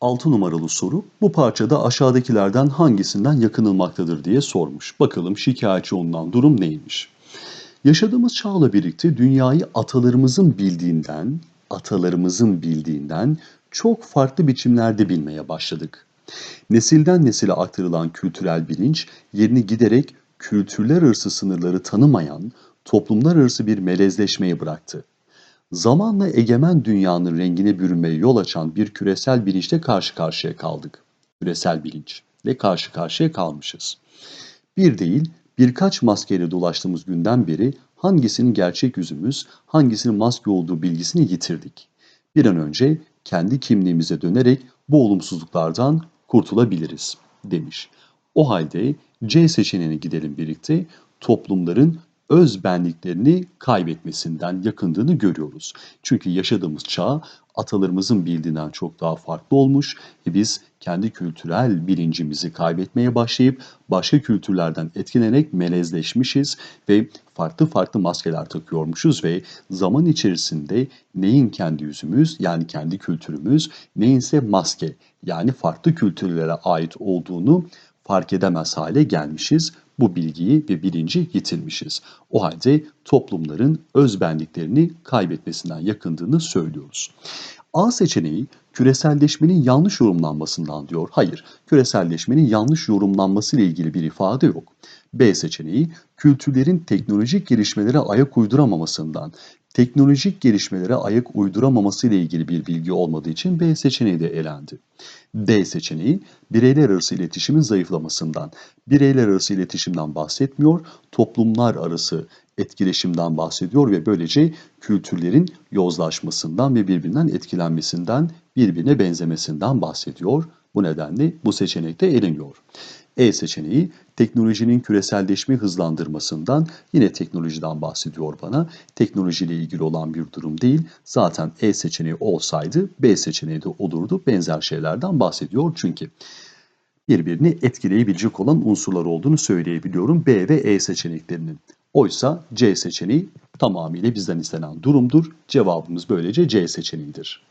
6 numaralı soru bu parçada aşağıdakilerden hangisinden yakınılmaktadır diye sormuş. Bakalım şikayetçi olunan durum neymiş? Yaşadığımız çağla birlikte dünyayı atalarımızın bildiğinden, atalarımızın bildiğinden çok farklı biçimlerde bilmeye başladık. Nesilden nesile aktarılan kültürel bilinç yerini giderek kültürler arası sınırları tanımayan toplumlar arası bir melezleşmeyi bıraktı. Zamanla egemen dünyanın rengine bürünmeye yol açan bir küresel bilinçle karşı karşıya kaldık. Küresel bilinçle karşı karşıya kalmışız. Bir değil, birkaç maskeyle dolaştığımız günden beri hangisinin gerçek yüzümüz, hangisinin maske olduğu bilgisini yitirdik. Bir an önce kendi kimliğimize dönerek bu olumsuzluklardan kurtulabiliriz demiş. O halde C seçeneğine gidelim birlikte. Toplumların öz benliklerini kaybetmesinden yakındığını görüyoruz. Çünkü yaşadığımız çağ atalarımızın bildiğinden çok daha farklı olmuş ve biz kendi kültürel bilincimizi kaybetmeye başlayıp başka kültürlerden etkilenerek melezleşmişiz ve farklı farklı maskeler takıyormuşuz ve zaman içerisinde neyin kendi yüzümüz yani kendi kültürümüz neyinse maske yani farklı kültürlere ait olduğunu fark edemez hale gelmişiz. Bu bilgiyi ve bilinci yitirmişiz. O halde toplumların özbenliklerini kaybetmesinden yakındığını söylüyoruz. A seçeneği küreselleşmenin yanlış yorumlanmasından diyor. Hayır, küreselleşmenin yanlış yorumlanması ile ilgili bir ifade yok. B seçeneği kültürlerin teknolojik gelişmelere ayak uyduramamasından, teknolojik gelişmelere ayak uyduramaması ile ilgili bir bilgi olmadığı için B seçeneği de elendi. D seçeneği bireyler arası iletişimin zayıflamasından, bireyler arası iletişimden bahsetmiyor, toplumlar arası etkileşimden bahsediyor ve böylece kültürlerin yozlaşmasından ve birbirinden etkilenmesinden, birbirine benzemesinden bahsediyor. Bu nedenle bu seçenek de eleniyor. E seçeneği teknolojinin küreselleşmeyi hızlandırmasından yine teknolojiden bahsediyor bana. Teknolojiyle ilgili olan bir durum değil. Zaten E seçeneği olsaydı B seçeneği de olurdu. Benzer şeylerden bahsediyor çünkü birbirini etkileyebilecek olan unsurlar olduğunu söyleyebiliyorum B ve E seçeneklerinin. Oysa C seçeneği tamamıyla bizden istenen durumdur. Cevabımız böylece C seçeneğidir.